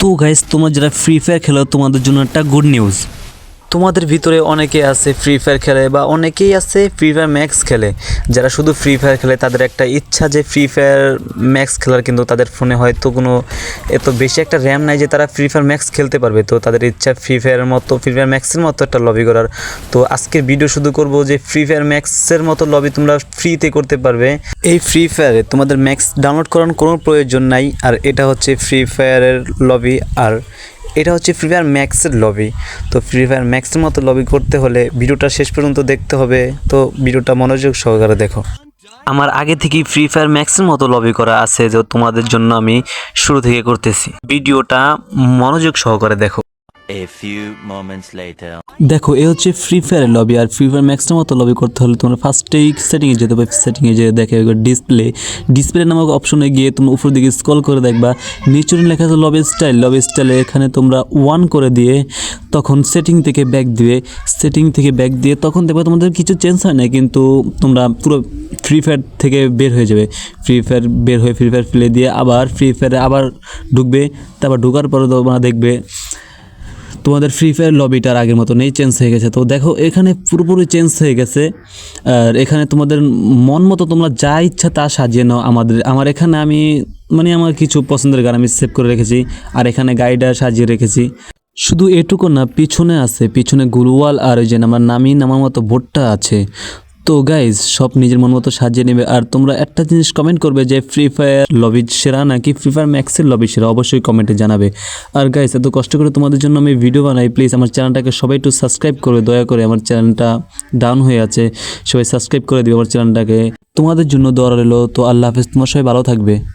তো গাইস তোমরা যারা ফ্রি ফায়ার খেলো তোমাদের জন্য একটা গুড নিউজ তোমাদের ভিতরে অনেকে আছে ফ্রি ফায়ার খেলে বা অনেকেই আছে ফ্রি ফায়ার ম্যাক্স খেলে। যারা শুধু ফ্রি ফায়ার খেলে, তাদের একটা ইচ্ছা যে ফ্রি ফায়ার ম্যাক্স খেলার, কিন্তু তাদের ফোনে হয়তো কোনো এত বেশি একটা র্যাম নাই যে তারা ফ্রি ফায়ার ম্যাক্স খেলতে পারবে। তো তাদের ইচ্ছা ফ্রি ফায়ারের মতো ফ্রি ফায়ার ম্যাক্সের মতো একটা লবি করার। তো আজকের ভিডিও শুধু করব যে ফ্রি ফায়ার ম্যাক্সের মতো লবি তোমরা ফ্রিতে করতে পারবে। এই ফ্রি ফায়ারে তোমাদের ম্যাক্স ডাউনলোড করার কোনো প্রয়োজন নাই, আর এটা হচ্ছে ফ্রি ফায়ারের লবি আর এটা হচ্ছে ফ্রি ফায়ার ম্যাক্সের লবি তো ফ্রি ফায়ার ম্যাক্সের মতো লবি করতে হলে ভিডিওটা শেষ পর্যন্ত দেখতে হবে। তো ভিডিওটা মনোযোগ সহকারে দেখো। আমার আগে থেকেই ফ্রি ফায়ার ম্যাক্সের মতো লবি করা আছে যে তোমাদের জন্য আমি শুরু থেকে করতেছি। ভিডিওটা মনোযোগ সহকারে দেখো। দেখো এ হচ্ছে ফ্রি ফায়ারের লবি আর ফ্রি ফায়ার ম্যাক্সের মতো লবি করতে হলে তোমরা ফার্স্টেই সেটিংয়ে যেতে হবে সেটিংয়ে যেয়ে দেখে ডিসপ্লে ডিসপ্লে নামক অপশনে গিয়ে তোমরা উপর দিকে স্ক্রল করে দেখবা। নিচুর লেখা আছে লবি স্টাইল লবি স্টাইলে এখানে তোমরা ওয়ান করে দিয়ে তখন সেটিং থেকে ব্যাক দিবে সেটিং থেকে ব্যাক দিয়ে তখন দেখবে তোমাদের কিছু চেঞ্জ হয় না, কিন্তু তোমরা পুরো ফ্রি ফায়ার থেকে বের হয়ে যাবে। ফ্রি ফায়ার বের হয়ে ফ্রি ফায়ার ফেলে দিয়ে আবার ফ্রি ফায়ারে আবার ঢুকবে। তারপর ঢোকার পরে তোমরা দেখবে তোমাদের ফ্রি ফায়ার লবিটার আগের মতো নেই চেঞ্জ হয়ে গেছে। তো দেখো, এখানে পুরোপুরি চেঞ্জ হয়ে গেছে। আর এখানে তোমাদের মন মতো তোমরা যা ইচ্ছা তা সাজিয়ে নাও। আমাদের, আমার এখানে আমি মানে আমার কিছু পছন্দের গান আমি সেভ করে রেখেছি, আর এখানে গাইডার সাজিয়ে রেখেছি। শুধু এটুকু না, পিছনে আছে, পিছনে গুলওয়াল আর ওই যে আমার নামি নামার মতো ভোটটা আছে। তো গাইজ সব নিজের মন মতো সাজিয়ে নেবে। আর তোমরা একটা জিনিস কমেন্ট করবে যে ফ্রি ফায়ার লবি সেরা নাকি ফ্রি ফায়ার ম্যাক্সের লবি সেরা? অবশ্যই কমেন্টে জানাবে। আর গাইজ এত কষ্ট করে তোমাদের জন্য আমি ভিডিও বানাই। প্লিজ আমার চ্যানেলটাকে সবাই একটু সাবস্ক্রাইব করবে। দয়া করে আমার চ্যানেলটা ডাউন হয়ে আছে। সবাই সাবস্ক্রাইব করে দিবে আমার চ্যানেলটাকে তোমাদের জন্য দোয়া রইল। তো আল্লাহ হাফেজ। তোমার সবাই ভালো থাকবে।